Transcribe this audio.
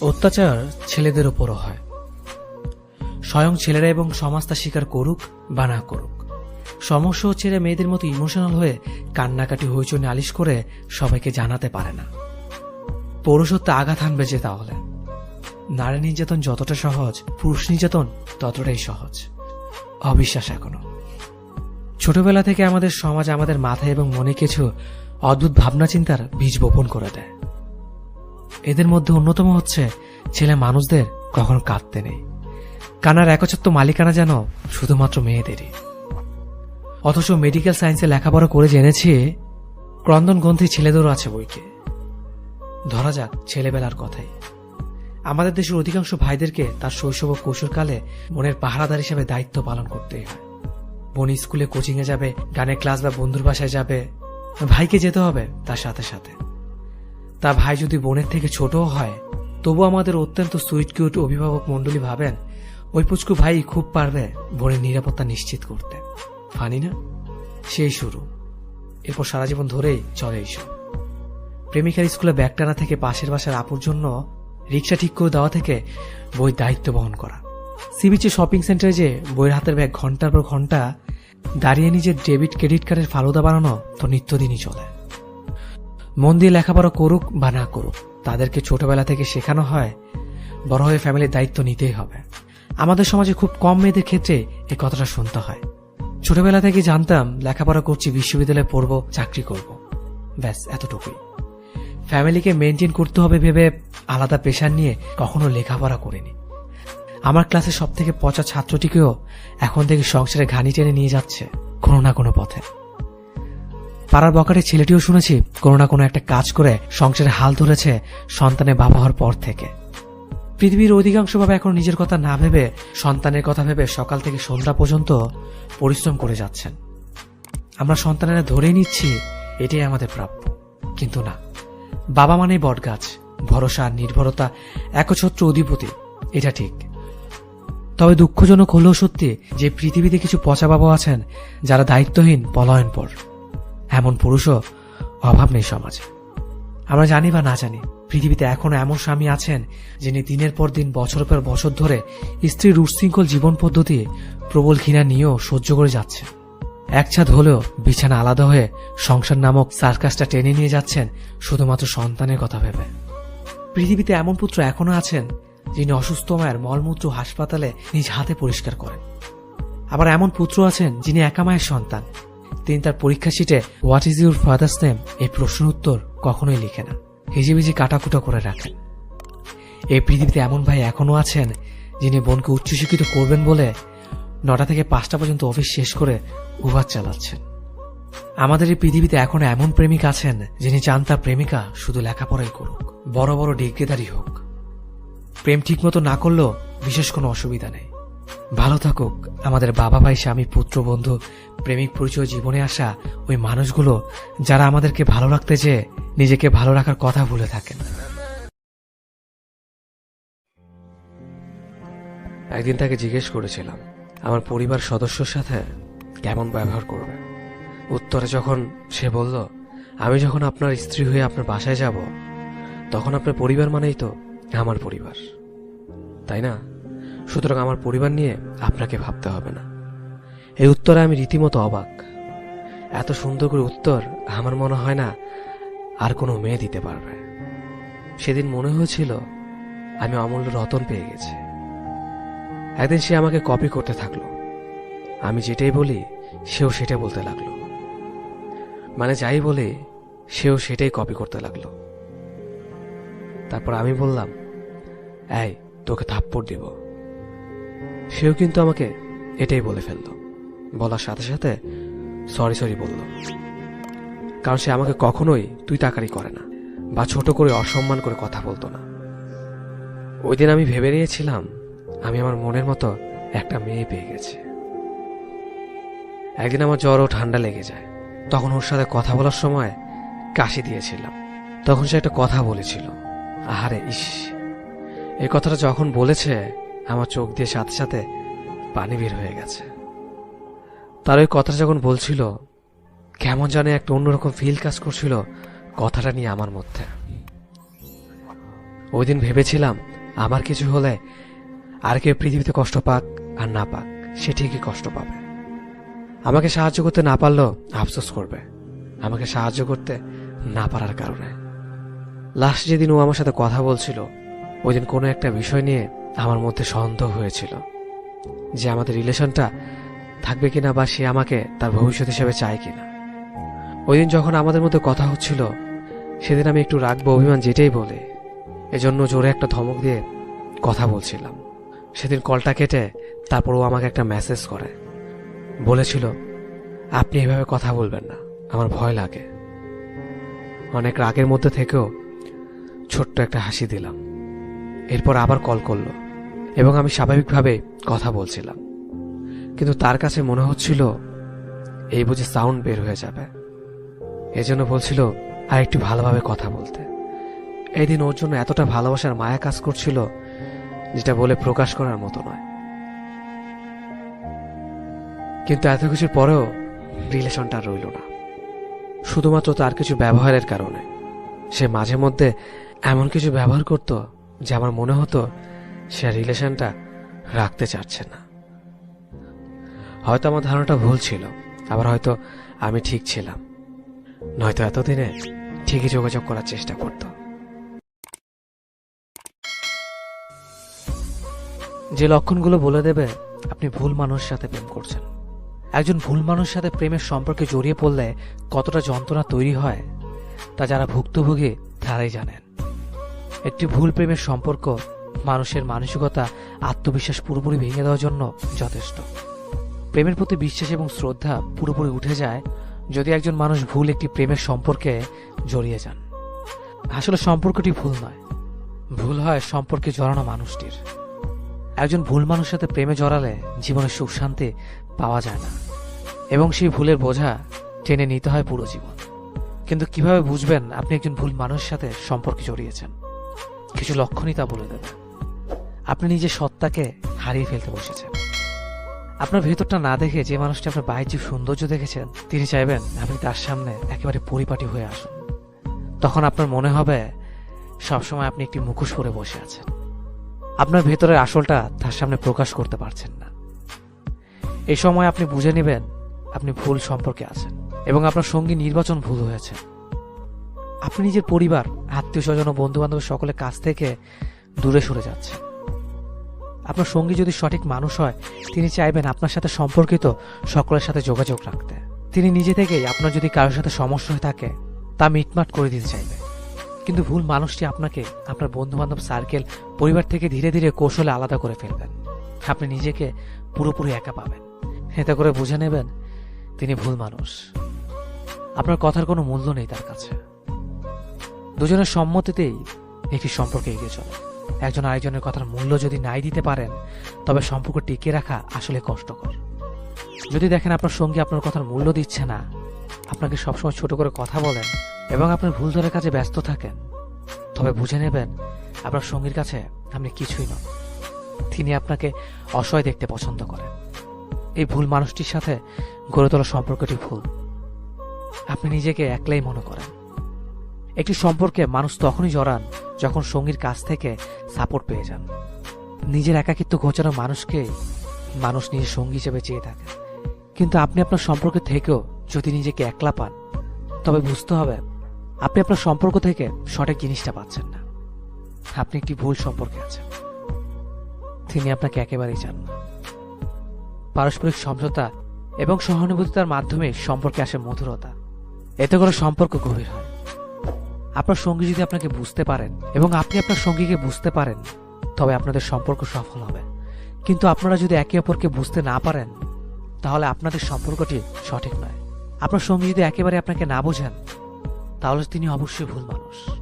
অত্যাচার ছেলেদের ওপরও হয়। স্বয়ং ছেলেরা এবং সমাজ তা স্বীকার করুক বা না করুক। সমস্যা এরা মেয়েদের মতো ইমোশনাল হয়ে কান্নাকাটি, হইচই, নালিশ করে সবাইকে জানাতে পারে না। পৌরুষত্ব আঘাত হানবে যে তাহলে। নারী নির্যাতন যতটা সহজ, পুরুষ নির্যাতন ততটাই সহজ। অবিশ্বাস এখনও। ছোটবেলা থেকে আমাদের সমাজ আমাদের মাথায় এবং মনে কিছু অদ্ভুত ভাবনা চিন্তার বীজ বপন করে দেয়। এদের মধ্যে অন্যতম হচ্ছে ছেলে মানুষদের কখনো কাঁদতে নেই। কানার একচ্ছত্ব মালিকানা যেন শুধুমাত্র মেয়েদেরই। অথচ মেডিকেল সায়েন্সে লেখাপড়া করে জেনেছি ক্রন্দন গ্রন্থি ছেলেদেরও আছে বইকে ধরা যাক ছেলেবেলার কথাই। আমাদের দেশের অধিকাংশ ভাইদেরকে তার শৈশব ও কৈশোরকালে মনের পাহারাদার হিসেবে দায়িত্ব পালন করতে হয়। বোন স্কুলে কোচিংয়ে যাবে, গানের ক্লাস বা বন্ধুর বাসায় যাবে, ভাইকে যেতে হবে তার সাথে সাথে। তা ভাই যদি বোনের থেকে ছোটও হয় তবু আমাদের অত্যন্ত সুইট কিউট অভিভাবক মণ্ডলী ভাবেন, ওই পুচকু ভাই খুব পারবে বোনের নিরাপত্তা নিশ্চিত করতে। ফানি না? সেই শুরু। এরপর সারা জীবন ধরেই চলে এইসব। প্রেমিকার স্কুলে ব্যাগ টানা থেকে পাশের বাসার আপুর জন্য রিক্সা ঠিক করে দেওয়া থেকে বই দায়িত্ব বহন করা। সিবিচি শপিং সেন্টারে যে বইয়ের হাতের ব্যাগ ঘণ্টার পর ঘণ্টা, দাঁড়িয়ে নিজের ডেবিট ক্রেডিট কার্ডের ফালুদা বানানো তো নিত্যদিনই চলে। মন দিয়ে লেখাপড়া করুক বা না করুক, তাদেরকে ছোটবেলা থেকে শেখানো হয়, বড় হয়ে ফ্যামিলির দায়িত্ব নিতেই হবে। আমাদের সমাজে খুব কম মেয়েদের ক্ষেত্রে এই কথাটা শুনতে হয়। ছোটবেলা থেকে জানতাম, লেখাপড়া করছি, বিশ্ববিদ্যালয়ে পড়ব, চাকরি করব। ব্যাস, এতটুকুই। ফ্যামিলিকে মেনটেন করতে হবে ভেবে আলাদা পেশার নিয়ে কখনো লেখাপড়া করিনি। আমার ক্লাসে সব থেকে পচা ছাত্রটিকেও এখন থেকে সংসারে ঘানি টেনে নিয়ে যাচ্ছে, কোনো না কোনো পথে। পাড়ার বকাটে ছেলেটিও শুনেছি, কোনো না কোনো একটা কাজ করে সংসারে হাল ধরেছে সন্তানের বাবা হওয়ার পর থেকে। পৃথিবীর অধিকাংশ বাবা এখন নিজের কথা না ভেবে, সন্তানের কথা ভেবে সকাল থেকে সন্ধ্যা পর্যন্ত পরিশ্রম করে যাচ্ছেন। আমরা সন্তানেরা ধরেই নিচ্ছি, এটাই আমাদের প্রাপ্য। কিন্তু না, বাবা মানেই বটগাছ, ভরসা নির্ভরতা একছত্র অধিপতি, এটা ঠিক। তবে দুঃখজনক হলেও সত্যি, যে পৃথিবীতে কিছু পচা বাবা আছেন, যারা দায়িত্বহীন পলায়ন পর এমন পুরুষও অভাব নেই সমাজে। আমরা জানি বা না জানি, পৃথিবীতে এখনও এমন স্বামী আছেন যিনি দিনের পর দিন বছর পর বছর ধরে স্ত্রীর উচ্ছৃঙ্খল জীবন পদ্ধতি প্রবল ঘৃণা নিয়েও সহ্য করে যাচ্ছেন। একছাদ হলেও বিছানা আলাদা হয়ে সংসার নামক সার্কাসটা টেনে নিয়ে যাচ্ছেন শুধুমাত্র সন্তানের কথা ভেবে। পৃথিবীতে এমন পুত্র এখনও আছেন যিনি অসুস্থ মায়ের মলমূত্র হাসপাতালে নিজ হাতে পরিষ্কার করেন। আবার এমন পুত্র আছেন যিনি একা মায়ের সন্তান তিনি তার পরীক্ষা শিটে what is your father's name এই প্রশ্ন উত্তর কখনোই লিখে না। হিজিবিজি কাটাকুটা করে রাখেন এই পৃথিবীতে এমন ভাই এখনও আছেন, যিনি বোনকে উচ্চশিক্ষিত করবেন বলে নটা থেকে পাঁচটা পর্যন্ত অফিস শেষ করে উভার চালাচ্ছেন। আমাদের এই পৃথিবীতে এখনও এমন প্রেমিক আছেন, যিনি চান তার প্রেমিকা শুধু লেখাপড়াই করুক, বড় বড় ডিগ্রিদারি হোক। প্রেম ঠিকমতো না করলেও বিশেষ কোনো অসুবিধা নেই। ভালো থাকুক। আমাদের বাবা ভাই, স্বামী, পুত্র, বন্ধু, প্রেমিক পরিচয় জীবনে আসা ওই মানুষগুলো যারা আমাদেরকে ভালো রাখতে চেয়ে নিজেকে ভালো রাখার কথা ভুলে থাকেন। একদিন তাকে জিজ্ঞেস করেছিলাম, আমার পরিবার সদস্যর সাথে কেমন ব্যবহার করবে? উত্তরে যখন সে বলল, আমি যখন আপনার স্ত্রী হয়ে আপনার বাসায় যাব, তখন আপনার পরিবার মানেই তো আমার পরিবার। তাই না? সুতরাং আমার পরিবার নিয়ে আপনাকে ভাবতে হবে না। এই উত্তরে আমি রীতিমতো অবাক। এত সুন্দর করে উত্তর আমার মনে হয় না আর কোনো মেয়ে দিতে পারবে। সেদিন মনে হয়েছিল আমি অমূল্য রতন পেয়ে গেছি। একদিন সে আমাকে কপি করতে থাকল। আমি যেটাই বলি, সেও সেটাই বলতে লাগল। মানে যাই বলে, সেও সেটাই কপি করতে লাগল। তারপর আমি বললাম, এই, তোকে থাপ্পড় দিব। সেও কিন্তু আমাকে এটাই বলে ফেলল। বলার সাথে সাথে সরি সরি বলল। কারণ সে আমাকে কখনোই তুই তাকারি করে না বা ছোট করে অসম্মান করে কথা বলতো না। ওই দিন আমি ভেবে নিয়েছিলাম আমি আমার মনের মতো একটা মেয়ে পেয়ে গেছি। একদিন আমার জ্বর ও ঠান্ডা লেগে যায়। তখন ওর সাথে কথা বলার সময় কাশি দিয়েছিলাম। তখন সে একটা কথা বলেছিল। আহারে, ইস! এই কথাটা যখন বলেছে আমার চোখ দিয়ে সাথে সাথে পানি বের হয়ে গেছে। তার ওই কথাটা যখন বলছিল, কেমন জানে একটা অন্যরকম ফিল কাজ করছিল কথাটা নিয়ে আমার মধ্যে। ওই দিন ভেবেছিলাম, আমার কিছু হলে আর কেউ পৃথিবীতে কষ্ট পাক আর না পাক, সে ঠিকই কষ্ট পাবে। আমাকে সাহায্য করতে না পারলেও আফসোস করবে। আমাকে সাহায্য করতে না পারার কারণে। লাস্ট যেদিন ও আমার সাথে কথা বলছিল ওই দিন কোনো একটা বিষয় নিয়ে আমার মধ্যে সন্দেহ হয়েছিল যে আমাদের রিলেশনটা থাকবে কিনা বা সে আমাকে তার ভবিষ্যৎ হিসেবে চায় কিনা। ওই দিন যখন আমাদের মধ্যে কথা হচ্ছিল, সেদিন আমি একটু রাখব অভিমান যেটাই বলে, এজন্য জোরে একটা ধমক দিয়ে কথা বলছিলাম। সেদিন কলটা কেটে তারপর ও আমাকে একটা মেসেজ করে। বলেছিল, আপনি এভাবে কথা বলবেন না, আমার ভয় লাগে। অনেক রাগের মধ্যে থেকেও ছোট্ট একটা হাসি দিলাম। এরপর আবার কল করল এবং আমি স্বাভাবিকভাবে কথা বলছিলাম। কিন্তু তার কাছে মনে হচ্ছিল, এই বুঝে সাউন্ড বের হয়ে যাবে। এজন্য বলছিল, আর একটু ভালোভাবে কথা বলতে। এই দিন ওর জন্য এতটা ভালোবাসার মায়া কাজ করছিল, যেটা বলে প্রকাশ করার মতো নয়। কিন্তু এত কিছুর পরেও রিলেশনটা রইল না। শুধুমাত্র তার কিছু ব্যবহারের কারণে। সে মাঝে মধ্যে এমন কিছু ব্যবহার করত যে আমার মনে হতো সে রিলেশনটা রাখতে চাচ্ছে না। হয়তো আমার ধারণাটা ভুল ছিল, আবার হয়তো আমি ঠিক ছিলাম। নয়তো এতদিনে ঠিকই যোগাযোগ করার চেষ্টা করত। যে লক্ষণগুলো বলে দেবে, আপনি ভুল মানুষের সাথে প্রেম করছেন। একজন ভুল মানুষের সাথে প্রেমের সম্পর্কে জড়িয়ে পড়লে কতটা যন্ত্রণা তৈরি হয়, তা যারা ভুক্তভোগী, তারাই জানেন। একটি ভুল প্রেমের সম্পর্ক মানুষের মানসিকতা, আত্মবিশ্বাস পুরোপুরি ভেঙে দেওয়ার জন্য যথেষ্ট। প্রেমের প্রতি বিশ্বাস এবং শ্রদ্ধা পুরোপুরি উঠে যায় যদি একজন মানুষ ভুল একটি প্রেমের সম্পর্কে জড়িয়ে যান। আসলে সম্পর্কটি ভুল নয়। ভুল হয় সম্পর্কে জড়ানো মানুষটির। একজন ভুল মানুষের সাথে প্রেমে জড়ালে জীবনের সুখ শান্তি পাওয়া যায় না। এবং সেই ভুলের বোঝা টেনে নিতে হয় পুরো জীবন। কিন্তু কীভাবে বুঝবেন আপনি একজন ভুল মানুষের সাথে সম্পর্কে জড়িয়েছেন? কিছু লক্ষণই তা বলে দেবে। আপনি নিজের সত্তাকে হারিয়ে ফেলতে বসেছেন। আপনার ভেতরটা না দেখে যে মানুষটি আপনার বাহ্যিক সৌন্দর্য দেখেছেন, তিনি চাইবেন আপনি তার সামনে একেবারে পরিপাটি হয়ে আসুন। তখন আপনার মনে হবে, সবসময় আপনি একটি মুখোশ পরে বসে আছেন। আপনার ভেতরের আসলটা তার সামনে প্রকাশ করতে পারছেন না। এই সময় আপনি বুঝে নেবেন, আপনি ভুল সম্পর্কে আছেন এবং আপনার সঙ্গী নির্বাচন ভুল হয়েছে। আপনি নিজের পরিবার আত্মীয় স্বজন ও বন্ধু বান্ধবের সকলের কাছ থেকে দূরে সরে যাচ্ছে। আপনার সঙ্গী যদি সঠিক মানুষ হয়, তিনি চাইবেন আপনার সাথে সম্পর্কিত সকলের সাথে যোগাযোগ রাখতে। তিনি নিজে থেকেই আপনার যদি কারোর সাথে সমস্যা হয়ে থাকে, তা মিটমাট করে দিতে চাইবে। কিন্তু ভুল মানুষটি আপনাকে আপনার বন্ধু বান্ধব সার্কেল, পরিবার থেকে ধীরে ধীরে কৌশলে আলাদা করে ফেলবেন। আপনি নিজেকে পুরোপুরি একা পাবেন। এতে করে বুঝে নেবেন, তিনি ভুল মানুষ। আপনার কথার কোনো মূল্য নেই তার কাছে। দুজনের সম্মতিতেই একটি সম্পর্কে এগিয়ে চলে। একজন আরেকজনের কথার মূল্য যদি নাই দিতে পারেন, তবে সম্পর্ক টিকিয়ে রাখা আসলে কষ্টকর। যদি দেখেন আপনার সঙ্গী আপনার কথার মূল্য দিচ্ছে না, আপনাকে সবসময় ছোট করে কথা বলেন এবং আপনার ভুল ধরে কাজে ব্যস্ত থাকেন, তবে বুঝে নেবেন আপনার সঙ্গীর কাছে আপনি কিছুই নন। তিনি আপনাকে অসহায় দেখতে পছন্দ করেন। এই ভুল মানুষটির সাথে গড়ে তোলা সম্পর্কটি ভুল। আপনি নিজেকে একলাই মনে করেন। একটি সম্পর্কে মানুষ তখনই জড়ান যখন সঙ্গীর কাছ থেকে সাপোর্ট পেয়ে যান। নিজের একাকিত্ব ঘোচানো মানুষকে মানুষ নিজের সঙ্গী হিসেবে চেয়ে থাকে। কিন্তু আপনি আপনার সম্পর্কে থেকেও যদি নিজেকে একলা পান, তবে বুঝতে হবে আপনি আপনার সম্পর্ক থেকে সঠিক জিনিসটা পাচ্ছেন না। আপনি একটি ভুল সম্পর্কে আছেন। তিনি আপনাকে একেবারেই চান না। পারস্পরিক সমঝোতা এবং সহানুভূতিতার মাধ্যমে সম্পর্কে আসে মধুরতা। এতে করে সম্পর্ক গভীর হয়। আপনার সঙ্গী যদি আপনাকে বুঝতে পারেন এবং আপনি আপনার সঙ্গীকে বুঝতে পারেন, তবে আপনাদের সম্পর্ক সফল হবে। কিন্তু আপনারা যদি একে অপরকে বুঝতে না পারেন, তাহলে আপনাদের সম্পর্কটি সঠিক নয়। আপনার সঙ্গী যদি একেবারে আপনাকে না বোঝেন, তাহলে তিনি অবশ্যই ভুল মানুষ।